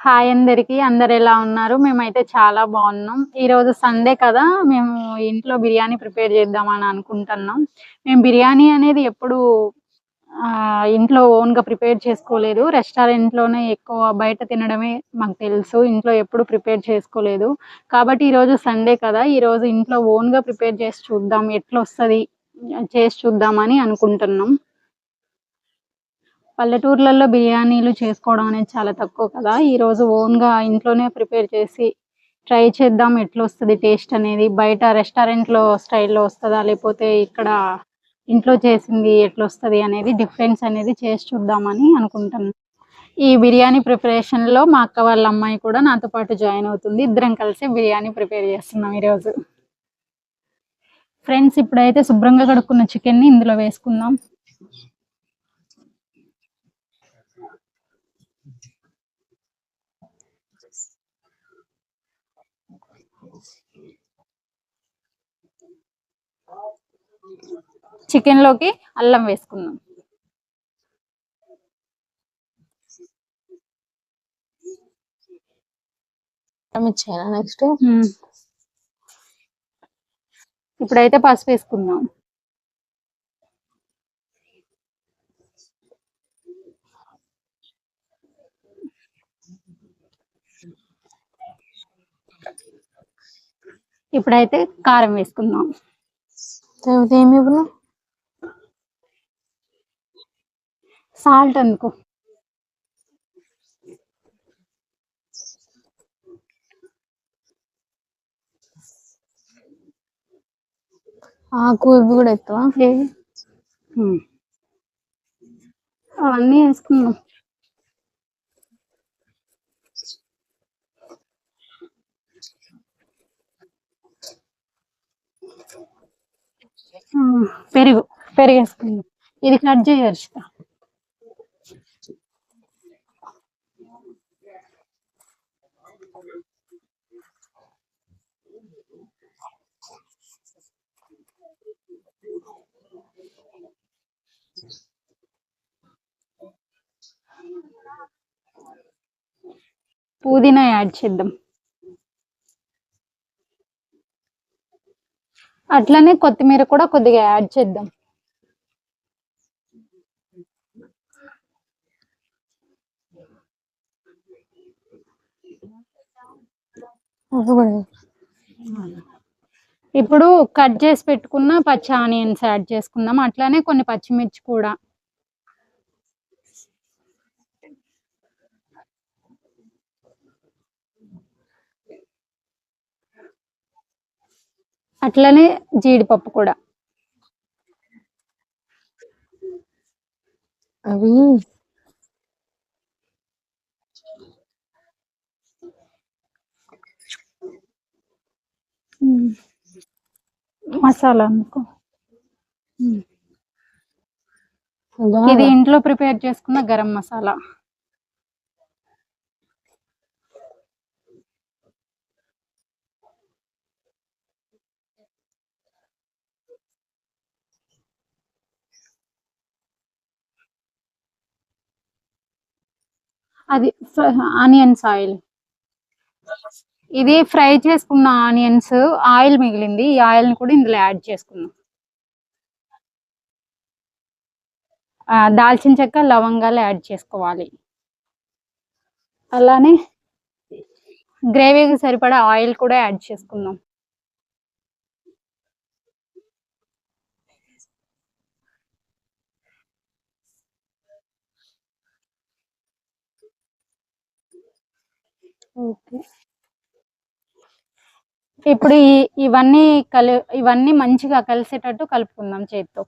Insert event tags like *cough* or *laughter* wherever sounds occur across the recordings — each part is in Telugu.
హాయ్ అందరికి. అందరు ఎలా ఉన్నారు? మేమైతే చాలా బాగున్నాం. ఈరోజు సండే కదా మేము ఇంట్లో బిర్యానీ ప్రిపేర్ చేద్దామని అనుకుంటున్నాం. మేము బిర్యానీ అనేది ఎప్పుడు ఆ, ఇంట్లో ఓన్గా ప్రిపేర్ చేసుకోలేదు. రెస్టారెంట్లోనే ఎక్కువ బయట తినడమే మాకు తెలుసు. ఇంట్లో ఎప్పుడు ప్రిపేర్ చేసుకోలేదు. కాబట్టి ఈరోజు సండే కదా ఈరోజు ఇంట్లో ఓన్గా ప్రిపేర్ చేసి చూద్దాం ఎట్లా వస్తుంది చేసి చూద్దామని అనుకుంటున్నాం. పల్లెటూర్లలో బిర్యానీలు చేసుకోవడం అనేది చాలా తక్కువ కదా. ఈ రోజు ఓన్గా ఇంట్లోనే ప్రిపేర్ చేసి ట్రై చేద్దాం ఎట్లా వస్తుంది టేస్ట్ అనేది. బయట రెస్టారెంట్లో స్టైల్లో వస్తుందా? లేకపోతే ఇక్కడ ఇంట్లో చేసింది ఎట్లా వస్తుంది అనేది డిఫరెన్స్ అనేది చేసి చూద్దామని అనుకుంటున్నాను ఈ బిర్యానీ ప్రిపరేషన్లో మా అక్క వాళ్ళ అమ్మాయి కూడా నాతో పాటు జాయిన్ అవుతుంది. ఇద్దరం కలిసి బిర్యానీ ప్రిపేర్ చేస్తున్నాం ఈరోజు. ఫ్రెండ్స్ ఇప్పుడైతే శుభ్రంగా కడుక్కున్న చికెన్ని ఇందులో వేసుకుందాం. చికెన్లోకి అల్లం వేసుకుందాం. ఇచ్చాను నెక్స్ట్. ఇప్పుడైతే పసుపు వేసుకుందాం. ఇప్పుడైతే కారం వేసుకుందాం. తర్వాత ఏమి ఇప్పుడు సాల్ట్ అనుకో. ఆకు ఇవి కూడా ఎత్తావా. అవన్నీ వేసుకుందాం. పెరుగు పెరుగు వేసుకుందాం ఇది కట్ చేయొచ్చు పుదీనా యాడ్ చేద్దాం. అట్లనే కొత్తిమీర కూడా కొద్దిగా యాడ్ చేద్దాం. ఇప్పుడు కట్ చేసి పెట్టుకున్న పచ్చి ఆనియన్స్ యాడ్ చేసుకుందాం. అట్లానే కొన్ని పచ్చిమిర్చి కూడా. అట్లనే జీడిపప్పు కూడా. అవి. మసాలా అనుకో ఇది ఇంట్లో ప్రిపేర్ చేసుకున్న గరం మసాలా. అది ఆనియన్స్ ఆయిల్ ఇది ఫ్రై చేసుకున్న ఆనియన్స్ ఆయిల్ మిగిలింది. ఈ ఆయిల్ని కూడా ఇందులో యాడ్ చేసుకుందాం. దాల్చిన చెక్క లవంగాలు యాడ్ చేసుకోవాలి. అలానే గ్రేవీకి సరిపడా ఆయిల్ కూడా యాడ్ చేసుకుందాం. ఓకే. ఇప్పుడు ఈ ఇవన్నీ కలి ఇవన్నీ మంచిగా కలిసేటట్టు కలుపుకుందాం చేత్తో.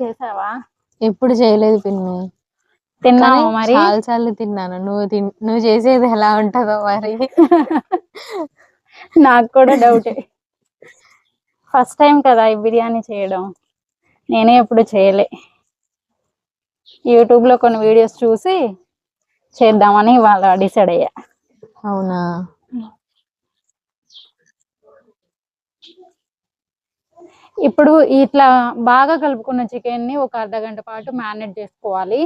చేసావా? ఎప్పుడు చేయలేదు పిన్ని. తిన్నావా మరి? చాలా సార్లు తిన్నాను. నువ్వు నువ్వు చేసేది ఎలా ఉంటుందో మరి. *laughs* నాకు కూడా డౌటే. ఫస్ట్ టైం కదా ఈ బిర్యానీ చేయడం. నేనే ఎప్పుడు చేయలే. యూట్యూబ్లో కొన్ని వీడియోస్ చూసి చేద్దామని వాళ్ళు డిసైడ్ అయ్యా. అవునా? ఇప్పుడు ఇట్లా బాగా కలుపుకున్న చికెన్ని ఒక అర్ధ గంట పాటు మ్యారినేట్ చేసుకోవాలి.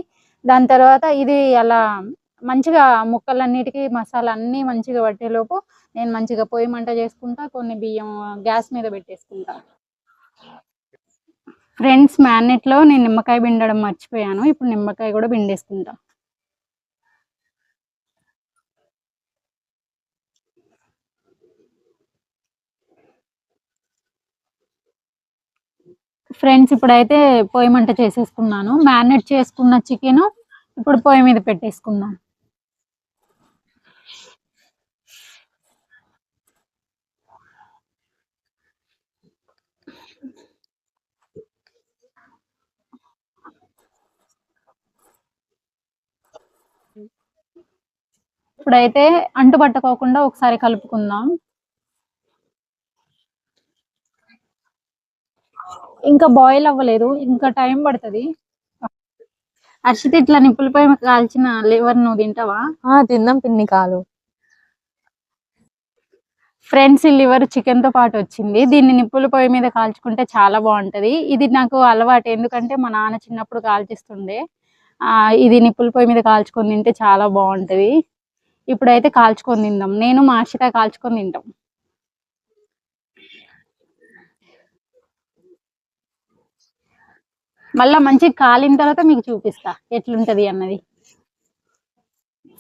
దాని తర్వాత ఇది అలా మంచిగా ముక్కలన్నిటికీ మసాలా అన్ని మంచిగా పట్టేలోపు నేను మంచిగా పొయ్యి మంట చేసుకుంటా కొన్ని బియ్యం గ్యాస్ మీద పెట్టేసుకుంటా. ఫ్రెండ్స్ మ్యారినేట్ నేను నిమ్మకాయ పిండడం మర్చిపోయాను. ఇప్పుడు నిమ్మకాయ కూడా పిండేసుకుంటా. ఫ్రెండ్స్ ఇప్పుడైతే పొయ్యి మంట చేసేసుకున్నాను. మ్యారినేట్ చేసుకున్న చికెన్ ఇప్పుడు పొయ్యి మీద పెట్టేసుకుందాం. ఇప్పుడైతే అంటు పట్టుకోకుండా ఒకసారి కలుపుకుందాం. ఇంకా బాయిల్ అవ్వలేదు ఇంకా టైం పడుతుంది. హర్షిత ఇట్లా నిప్పులపై కాల్చిన లివర్ నువ్వు తింటావా? తిందాం పిన్ని కాలు. ఫ్రెండ్స్ ఈ లివర్ చికెన్తో పాటు వచ్చింది. దీన్ని నిప్పుల పొయ్యి మీద కాల్చుకుంటే చాలా బాగుంటది. ఇది నాకు అలవాటు ఎందుకంటే మా నాన్న చిన్నప్పుడు కాల్చిస్తుండే. ఆ ఇది నిప్పుల పొయ్యి మీద కాల్చుకొని తింటే చాలా బాగుంటది. ఇప్పుడైతే కాల్చుకొని తిందాం. నేను మా హర్షిత కాల్చుకొని తింటాం. మళ్ళా మంచిగా కాలిన తర్వాత మీకు చూపిస్తా. ఎట్లుంటది అన్నది.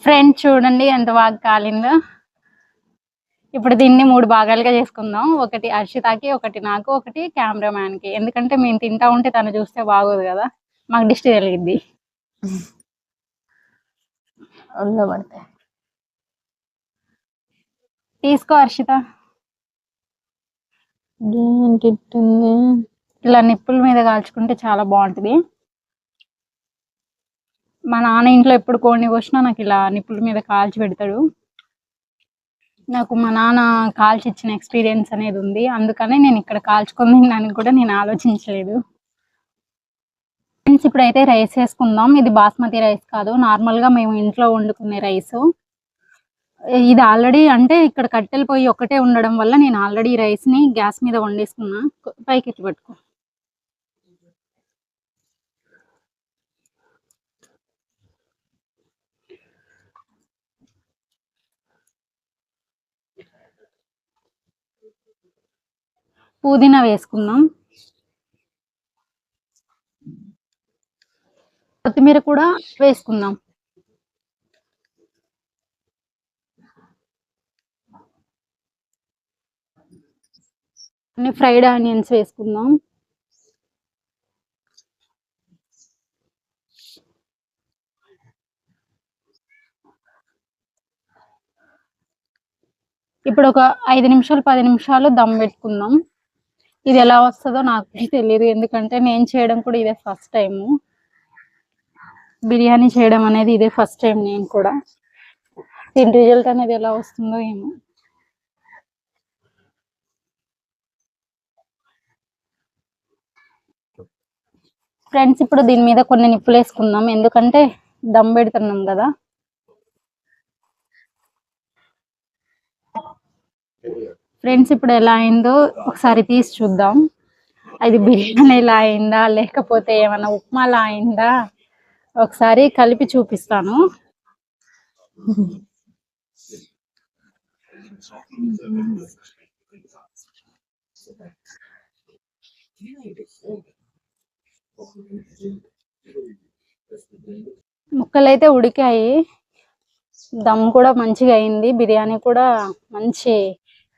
ఫ్రెండ్ చూడండి ఎంత బాగా కాలిందో. ఇప్పుడు దీన్ని మూడు భాగాలుగా చేసుకుందాం. ఒకటి హర్షితకి ఒకటి నాకు ఒకటి కెమెరామ్యాన్కి ఎందుకంటే మేము తింటా ఉంటే తను చూస్తే బాగోదు కదా. మాకు డిస్ట్ కలిగిద్ది పడతాయి. తీసుకో హర్షిత. ఇలా నిప్పుల మీద కాల్చుకుంటే చాలా బాగుంటది. మా నాన్న ఇంట్లో ఎప్పుడు కోడిని కోసినా నాకు ఇలా నిప్పుల మీద కాల్చి పెడతాడు. నాకు మా నాన్న కాల్చి ఇచ్చిన ఎక్స్పీరియన్స్ అనేది ఉంది. అందుకనే నేను ఇక్కడ కాల్చుకొని తినడానికి కూడా నేను ఆలోచించలేదు. ఫ్రెండ్స్ ఇప్పుడైతే రైస్ వేసుకుందాం. ఇది బాస్మతి రైస్ కాదు. నార్మల్గా మేము ఇంట్లో వండుకునే రైస్. ఇది ఆల్రెడీ అంటే ఇక్కడ కట్టెల పొయ్యి ఒకటే ఉండడం వల్ల నేను ఆల్రెడీ రైస్ని గ్యాస్ మీద వండేసుకున్నా. పైకి ఎత్తి పట్టుకో. పుదీనా వేసుకుందాం. కొత్తిమీర కూడా వేసుకుందాం. అన్ని ఫ్రైడ్ ఆనియన్స్ వేసుకుందాం. ఇప్పుడు ఒక ఐదు నిమిషాలు పది నిమిషాలు దమ్ పెట్టుకుందాం. ఇది ఎలా వస్తుందో నాకు తెలియదు ఎందుకంటే నేను చేయడం కూడా ఇదే ఫస్ట్ టైం బిర్యానీ చేయడం అనేది ఇదే ఫస్ట్ టైం నేను కూడా. దీని రిజల్ట్ అనేది ఎలా వస్తుందో ఏమో. ఫ్రెండ్స్ ఇప్పుడు దీని మీద కొన్ని నిప్పులు వేసుకుందాం. ఎందుకంటే దమ్ పెడుతున్నాం కదా. ఫ్రెండ్స్ ఇప్పుడు ఎలా అయిందో ఒకసారి తీసి చూద్దాం. అది బిర్యానీ ఎలా అయిందా లేకపోతే ఏమైనా ఉప్మాలా అయిందా ఒకసారి కలిపి చూపిస్తాను. ముక్కలైతే ఉడికాయి. దమ్ కూడా మంచిగా అయింది. బిర్యానీ కూడా మంచి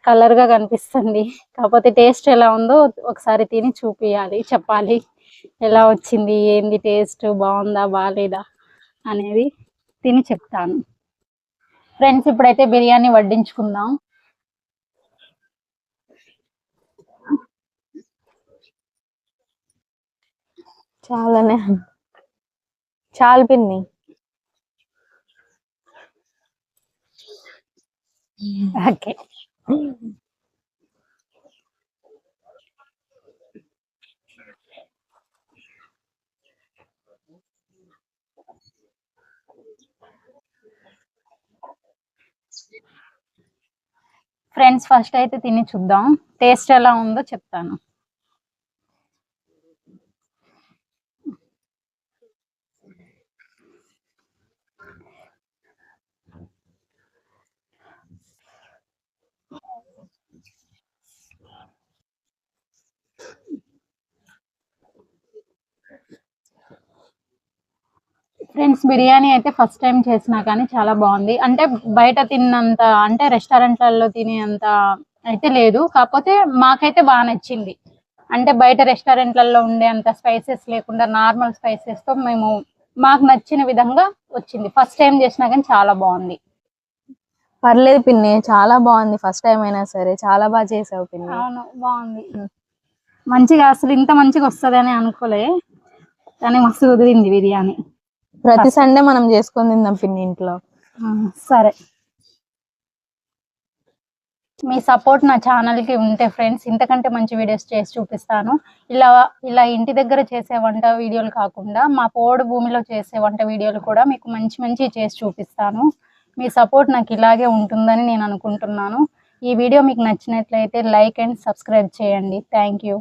కలర్గా కనిపిస్తుంది. కాకపోతే టేస్ట్ ఎలా ఉందో ఒకసారి తిని చూపియాలి చెప్పాలి. ఎలా వచ్చింది ఏంది టేస్ట్ బాగుందా బాగాలేదా అనేది తిని చెప్తాను. ఫ్రెండ్స్ ఇప్పుడైతే బిర్యానీ వడ్డించుకుందాం. చాలానే చాలు పిన్ని. ఓకే. ఫ్రెండ్స్ ఫస్ట్ అయితే తిని చూద్దాం. టేస్ట్ ఎలా ఉందో చెప్తాను. ఫ్రెండ్స్ బిర్యానీ అయితే ఫస్ట్ టైం చేసినా కానీ చాలా బాగుంది. అంటే బయట తిన్నంత అంటే రెస్టారెంట్లలో తినేంత అయితే లేదు. కాకపోతే మాకైతే బాగా నచ్చింది. అంటే బయట రెస్టారెంట్లలో ఉండే అంత స్పైసెస్ లేకుండా నార్మల్ స్పైసెస్తో మేము మాకు నచ్చిన విధంగా వచ్చింది. ఫస్ట్ టైం చేసినా కానీ చాలా బాగుంది. పర్లేదు పిన్ని చాలా బాగుంది. ఫస్ట్ టైం అయినా సరే చాలా బాగా చేసావు పిన్ని. అవును బాగుంది. మంచిగా అసలు ఇంత మంచిగా వస్తుందని అనుకోలే. కానీ మస్తు కుదిరింది బిర్యానీ. ప్రతి సండే మనం చేసుకొని తిందాం పిన్ని ఇంట్లో. సరే. మీ సపోర్ట్ నా ఛానల్కి ఉంటే ఫ్రెండ్స్ ఇంతకంటే మంచి వీడియోస్ చేసి చూపిస్తాను. ఇలా ఇలా ఇంటి దగ్గర చేసే వంట వీడియోలు కాకుండా మా పోడు భూమిలో చేసే వంట వీడియోలు కూడా మీకు మంచి మంచి చేసి చూపిస్తాను. మీ సపోర్ట్ నాకు ఇలాగే ఉంటుందని నేను అనుకుంటున్నాను. ఈ వీడియో మీకు నచ్చినట్లయితే లైక్ అండ్ సబ్స్క్రైబ్ చేయండి. Thank you.